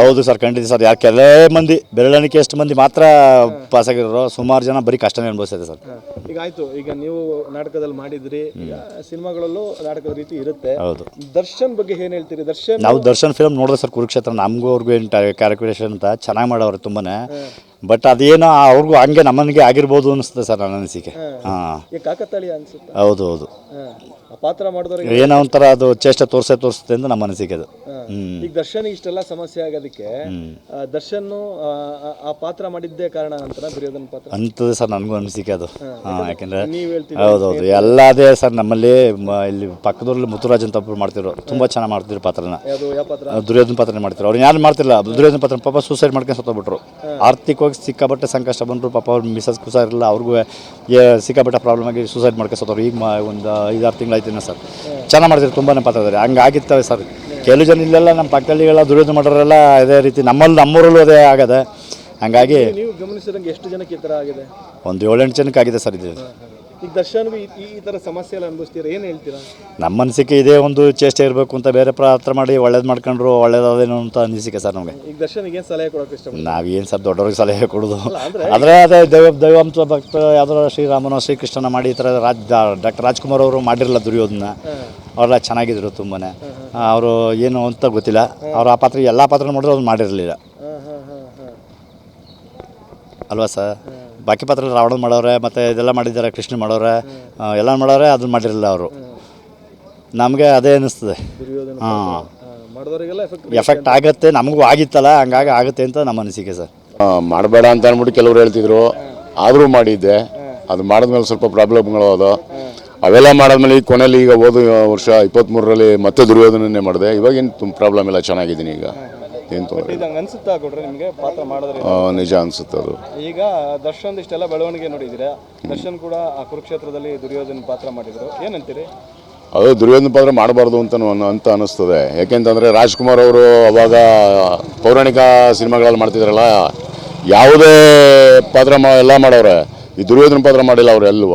ಹೌದು ಸರ್ ಖಂಡಿತ ಸರ್. ಯಾರು ಕೆಲವೇ ಮಂದಿ ಬೆರಳಿಕೆ ಎಷ್ಟು ಮಂದಿ ಮಾತ್ರ ಪಾಸ್ ಆಗಿರೋ ಸುಮಾರು ಜನ ಬರೀ ಕಷ್ಟನೇ ಅನುಭವಿಸಿದೆ ಸರ್. ಈಗ ಆಯ್ತು. ಈಗ ನೀವು ನಾಟಕದಲ್ಲಿ ಮಾಡಿದ್ರಿ. ಸಿನಿಮಾಗಳಲ್ಲೂ ನಾಟಕದ ರೀತಿ ಇರುತ್ತೆ. ಹೌದು. ದರ್ಶನ್ ಬಗ್ಗೆ ಏನ್ ಹೇಳ್ತೀರಿ? ದರ್ಶನ್ ನಾವು ದರ್ಶನ್ ಫಿಲ್ಮ್ ನೋಡಿದ್ರೆ ಸರ್ ಕುರುಕ್ಷೇತ್ರ ನಮಗೂ ಅವ್ರಿಗೂ ಏನು ಕ್ಯಾಲ್ಕುಲೇಷನ್ ಅಂತ ಚೆನ್ನಾಗಿ ಮಾಡೋರು ತುಂಬಾನೇ. ಬಟ್ ಅದೇನೋ ಅವ್ರಿಗೂ ಹಂಗೆ ನಮ್ಮನಿಗೆ ಆಗಿರ್ಬೋದು ಅನಿಸ್ತದೆ ಸರ್ ನನ್ನ ಅನಿಸಿಕೆ. ಹಾಂ. ಅನ್ಸುತ್ತೆ? ಹೌದು ಹೌದು. ಹಾ. ಆ ಪಾತ್ರ ಮಾಡಿದವ್ರಿಗೆ ಏನೋ ಒಂಥರ ಅದು ಚೇಷ್ಟೆ ತೋರಿಸೇ ತೋರಿಸುತ್ತೆ ಅಂತ ನಮ್ಮ ಅನಿಸಿಕೆ ಅದು. ಈಗ ದರ್ಶನ್ ಇಷ್ಟೆಲ್ಲ ಸಮಸ್ಯೆ ಆಗೋದಕ್ಕೆ ಆ, ದರ್ಶನ್ ಆ, ಆ- ಆ ಪಾತ್ರ ಮಾಡಿದ್ದೇ ಕಾರಣ ಅಂತ ದುರ್ಯೋಧನ ಪಾತ್ರ. ಅಂತದೆ ಸರ್ ನನಗೂ ಅನಿಸಿಕೆ ಅದು. ಹಾಂ ಯಾಕೆಂದರೆ ನೀವ್ ಹೇಳ್ತೀರಿ ಹೌದೌದು ಎಲ್ಲ ಅದೇ ಸರ್ ನಮ್ಮಲ್ಲಿ ಮ- ಇಲ್ಲಿ ಪಕ್ಕದಲ್ಲಿ ಮುತ್ತುರಾಜ್ ಅಂತ ಒಬ್ರು ಮಾಡ್ತಿದ್ರು ತುಂಬ ಚೆನ್ನಾಗಿ ಮಾಡ್ತಿದ್ರು ಪಾತ್ರನ. ಯಾವುದು ಯಾವ ಪಾತ್ರ? ದುರ್ಯೋಧನ ಪಾತ್ರ ಮಾಡ್ತಿದ್ರು ಅವ್ರು ಯಾರು ಮಾಡ್ತಿಲ್ಲ? ದುರ್ಯೋಧನ ಪಾತ್ರ ಪಾಪ ಸೂಸೈಡ್ ಮಾಡ್ಕೊಂಡು ಸತ್ತೋಗ್ಬಿಟ್ರು. ಆರ್ಥಿಕವಾಗಿ ಸಿಕ್ಕಾಪಟ್ಟೆ ಸಂಕಷ್ಟ ಬಂದರು ಪಾಪ ಅವ್ರು ಮಿಸಸ್ ಕುಸಾರಿಲ್ಲ ಅವ್ರಿಗೂ ಏ ಸಿಕ್ಕಾಪಟ್ಟೆ ಪ್ರಾಬ್ಲಮ್ ಆಗಿ ಸೂಸೈಡ್ ಮಾಡ್ಕೊಸೋದವ್ರು ಈಗ ಮ- ಒಂದು ಐದಾರು ತಿಂಗಳಾಯ್ತಿನ ಸರ್. ಚೆನ್ನಾಗಿ ಮಾಡ್ತಿದ್ರು ತುಂಬಾ ಪಾತ್ರದಲ್ಲಿ ಆಗಿರ್ತವೆ ಸರ್. ಕೆಲವು ಜನ ಇಲ್ಲೆಲ್ಲ ನಮ್ಮ ಪಕ್ಕದಲ್ಲಿ ಎಲ್ಲ ದುರ್ಯೋಧನ ಮಾಡೋರೆಲ್ಲ ಅದೇ ರೀತಿ ನಮ್ಮಲ್ಲಿ ನಮ್ಮೂರಲ್ಲೂ ಅದೇ ಆಗದೆ. ಹಂಗಾಗಿ ನೀವು ಗಮನಿಸಿದಂಗೆ ಎಷ್ಟು ಜನಕ್ಕೆ ಈ ತರ ಆಗಿದೆ? ಒಂದು ಏಳೆಂಟು ಜನಕ್ಕೆ ಆಗಿದೆ ಸರ್ ಇದು. ಈಗ ದರ್ಶನ್ಗೂ ಈ- ಈ ಈ ತರ ಸಮಸ್ಯೆ ಎಲ್ಲ ಅನುಭವಿಸ್ತೀರಾ? ಏನ್ ಹೇಳ್ತೀರಾ? ನಮ್ಮ ಅನಿಸಿಕೆ ಇದೇ ಒಂದು ಚೇಷ್ಟೆ ಇರಬೇಕು ಅಂತ ಬೇರೆ ಪ್ರಾರ್ಥನೆ ಮಾಡಿ ಒಳ್ಳೇದು ಮಾಡ್ಕೊಂಡ್ರು ಒಳ್ಳೇದಾದೇನೋ ಅಂತ ಅನಿಸಿಕೆ ಸರ್ ನಮಗೆ. ಈಗ ದರ್ಶನ್ಗೆ ಏನು ಸಲಹೆ ಕೊಡೋಕೆ ಇಷ್ಟ ನಾವೇನು ಸರ್ ದೊಡ್ಡವ್ರಿಗೆ ಸಲಹೆ ಕೊಡೋದು? ಅಂದ್ರೆ? ಆದರೆ ಅದೇ ದೈವ ದೈವಂತ ಭಕ್ತ ಯಾವ್ದಾರ ಶ್ರೀರಾಮನ ಶ್ರೀಕೃಷ್ಣನ ಮಾಡಿ ಈ ಥರ ರಾಜ್ ಡಾಕ್ಟರ್ ರಾಜ್ಕುಮಾರ್ ಅವರು ಮಾಡಿರಲ್ಲ ದುರ್ಯೋಧನ ಅವರೆಲ್ಲ ಚೆನ್ನಾಗಿದ್ರು ತುಂಬನೇ. ಅವರು ಏನು ಅಂತ ಗೊತ್ತಿಲ್ಲ. ಅವ್ರು ಆ ಪಾತ್ರ ಎಲ್ಲ ಪಾತ್ರ ಮಾಡಿದ್ರು ಅವ್ರು ಮಾಡಿರಲಿಲ್ಲ. ಹಾ ಹಾ ಹಾ ಹಾ. ಅಲ್ವಾ ಸರ್? ಬಾಕಿ ಪಾತ್ರ ರಾವಣ ಮಾಡೋರೆ ಮತ್ತು ಇದೆಲ್ಲ ಮಾಡಿದ್ದಾರೆ ಕೃಷ್ಣ ಮಾಡೋರೆ ಎಲ್ಲ ಮಾಡೋರೆ ಅದನ್ನ ಮಾಡಿರಲಿಲ್ಲ ಅವರು. ನಮಗೆ ಅದೇ ಅನ್ನಿಸ್ತದೆ. ಹಾಂ. ಎಫೆಕ್ಟ್ ಆಗುತ್ತೆ ನಮಗೂ ಆಗಿತ್ತಲ್ಲ ಹಂಗಾಗಿ ಆಗುತ್ತೆ ಅಂತ ನಮ್ಮ ಅನಿಸಿಕೆ ಸರ್. ಮಾಡಬೇಡ ಅಂತ ಅಂದ್ಬಿಟ್ಟು ಕೆಲವರು ಹೇಳ್ತಿದ್ರು. ಆದರೂ ಮಾಡಿದ್ದೆ. ಅದು ಮಾಡಿದ್ಮೇಲೆ ಸ್ವಲ್ಪ ಪ್ರಾಬ್ಲಮ್ಗಳು ಅದು. ಅವೆಲ್ಲ ಮಾಡಿದ್ಮೇಲೆ ಈಗ ಕೊನೆಯಲ್ಲಿ ಈಗ ಹೋದ ವರ್ಷ ಇಪ್ಪತ್ತ್ಮೂರರಲ್ಲಿ ಮತ್ತೆ ದುರ್ಯೋಧನನ್ನೇ ಮಾಡಿದೆ. ಇವಾಗೇನು ತುಂಬ ಪ್ರಾಬ್ಲಮ್ ಇಲ್ಲ ಚೆನ್ನಾಗಿದ್ದೀನಿ ಈಗ. ಏನು ತೊಂದರೆ ಇದು ಹಂಗೆ ಅನ್ಸುತ್ತಾ ಕೊಡ್ರೆ ನಿಮಗೆ? ಪಾತ್ರ ಮಾಡಿದ್ರೆ ನಿಜ ಅನ್ಸುತ್ತೆ ಅದು. ಈಗ ದರ್ಶನ್ ಇಷ್ಟೆಲ್ಲ ಬೆಳವಣಿಗೆ ನೋಡಿದಿರಾ ದರ್ಶನ್ ಕೂಡ ಆ ಕುರುಕ್ಷೇತ್ರದಲ್ಲಿ ದುರ್ಯೋಧನ ಪಾತ್ರ ಮಾಡಿದ್ರು. ಏನಂತೀರಿ ಅದು ದುರ್ಯೋಧನ ಪಾತ್ರ ಮಾಡಬಾರ್ದು ಅಂತ ಅಂತ ಅನಿಸ್ತದೆ ಯಾಕೆಂತಂದರೆ ರಾಜ್ಕುಮಾರ್ ಅವರು ಅವಾಗ ಪೌರಾಣಿಕ ಸಿನಿಮಾಗಳಲ್ಲಿ ಮಾಡ್ತಿದ್ರಲ್ಲ ಯಾವುದೇ ಪಾತ್ರ ಮಾ ಎಲ್ಲ ಮಾಡವ್ರೆ. ಈ ದುರ್ಯೋಧನ ಪಾತ್ರ ಮಾಡಿಲ್ಲ ಅವ್ರು ಎಲ್ಲೂ.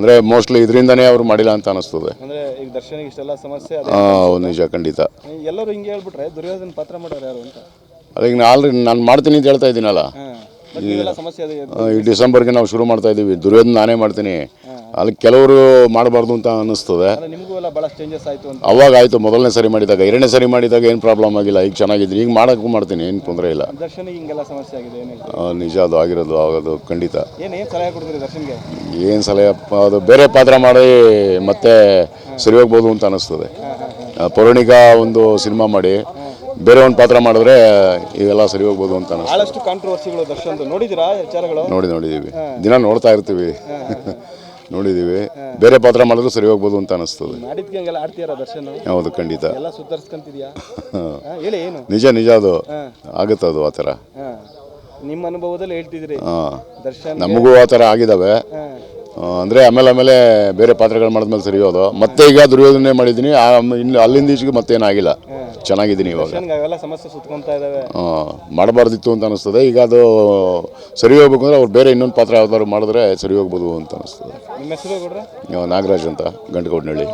ಅಂದರೆ ಮೋಸ್ಟ್ಲಿ ಇದರಿಂದನೇ ಅವ್ರು ಮಾಡಿಲ್ಲ ಅಂತ ಅನಿಸ್ತದೆ. ಅಂದ್ರೆ ಈಗ ದರ್ಶನಿಗೆ ಇಷ್ಟೆಲ್ಲ ಸಮಸ್ಯೆ ಅದೇ ಆ, ನಿಜ ಖಂಡಿತ. ಎಲ್ಲರೂ ಹಿಂಗೆ ಹೇಳ್ಬಿಟ್ರೆ ದುರ್ಯೋಧನ ಪಾತ್ರ ಮಾಡೋರು ಯಾರು ಅಂತ? ಅದಕ್ಕೆ ನಾನು ಆಲ್ರೆಡಿ ನಾನು ಮಾಡ್ತೀನಿ ಅಂತ ಹೇಳ್ತಾ ಇದ್ದೀನಲ್ಲ. ಹಾ ಬಟ್ ನೀವೆಲ್ಲ ಸಮಸ್ಯೆ ಅದೇ ಈ ಡಿಸೆಂಬರ್ಗೆ ನಾವು ಶುರು ಮಾಡ್ತಾ ಇದ್ದೀವಿ. ದುರ್ಯೋಧನ ನಾನೇ ಮಾಡ್ತೀನಿ. ಅಲ್ಲಿ ಕೆಲವರು ಮಾಡಬಾರ್ದು ಅಂತ ಅನ್ನಿಸ್ತದೆ. ಅವಾಗ ಆಯಿತು ಮೊದಲನೇ ಸರಿ ಮಾಡಿದಾಗ ಎರಡನೇ ಸರಿ ಮಾಡಿದಾಗ ಏನು ಪ್ರಾಬ್ಲಮ್ ಆಗಿಲ್ಲ ಈಗ ಚೆನ್ನಾಗಿದ್ದೀನಿ ಈಗ ಮಾಡೋಕ್ಕೂ ಮಾಡ್ತೀನಿ ಏನು ತೊಂದರೆ ಇಲ್ಲ. ಆ, ನಿಜ ಅದು ಆಗಿರೋದು ಆಗೋದು ಖಂಡಿತ. ಏನು ಸಲಹೆ ಅಪ್ಪ, ಅದು ಬೇರೆ ಪಾತ್ರ ಮಾಡಿ ಮತ್ತೆ ಸರಿ ಹೋಗ್ಬೋದು ಅಂತ ಅನ್ನಿಸ್ತದೆ. ಆ, ಪೌರಾಣಿಕ ಒಂದು ಸಿನಿಮಾ ಮಾಡಿ ಬೇರೆ ಒಂದು ಪಾತ್ರ ಮಾಡಿದ್ರೆ ಇವೆಲ್ಲ ಸರಿ ಹೋಗ್ಬೋದು ಅಂತ ಅನ್ನಿಸ್ತದೆ. ಕಾಂಟ್ರವರ್ಸಿಗಳು ದರ್ಶನ್ ನೋಡಿದಿರಾ ವಿಚಾರಗಳು? ನೋಡಿ ನೋಡಿದೀವಿ. ದಿನ ನೋಡ್ತಾ ಇರ್ತೀವಿ. ನೋಡಿದ್ದೀವಿ ಬೇರೆ ಪಾತ್ರ ಮಾಡಿದ್ರು ಸರಿ ಹೋಗ್ಬೋದು ಅಂತ ಅನಿಸ್ತದೆ. ದರ್ಶನ್ ಹೌದು ಖಂಡಿತ. ಎಲ್ಲ ಹೇಳಿ ಏನು? ನಿಜ ನಿಜ ಅದು. ಆಗುತ್ತೆ ಅದು ಆ ಥರ. ಹಾ. ನಿಮ್ಮ ಅನುಭವದಲ್ಲಿ ಹೇಳ್ತಿದ್ರಿ. ದರ್ಶನ್ ನಮಗೂ ಆ ಥರ ಆಗಿದ್ದಾವೆ ಹಾ. ಆ, ಅಂದ್ರೆ ಆಮೇಲೆ ಆಮೇಲೆ ಬೇರೆ ಪಾತ್ರಗಳು ಮಾಡಿದ್ಮೇಲೆ ಸರಿ ಹೋದು. ಮತ್ತೆ ಈಗ ದುರ್ಯೋಧನೆ ಮಾಡಿದ್ದೀನಿ. ಆ, ಇನ್ನು ಅಲ್ಲಿಂದ ಈಚೆಗೆ ಮತ್ತೇನಾಗಿಲ್ಲ ಚೆನ್ನಾಗಿದ್ದೀನಿ ಇವಾಗ. ಮಾಡಬಾರ್ದಿತ್ತು ಅಂತ ಅನಿಸ್ತದೆ. ಈಗ ಅದು ಸರಿ ಹೋಗ್ಬೇಕು ಅಂದರೆ ಅವ್ರು ಬೇರೆ ಇನ್ನೊಂದು ಪಾತ್ರ ಯಾವ್ದಾದ್ರು ಮಾಡಿದ್ರೆ ಸರಿ ಹೋಗ್ಬೋದು ಅಂತ ಅನಿಸ್ತದೆ. ನಾಗರಾಜ್ ಅಂತ ಗಂಟಕೋಟ್ನಳ್ಳಿ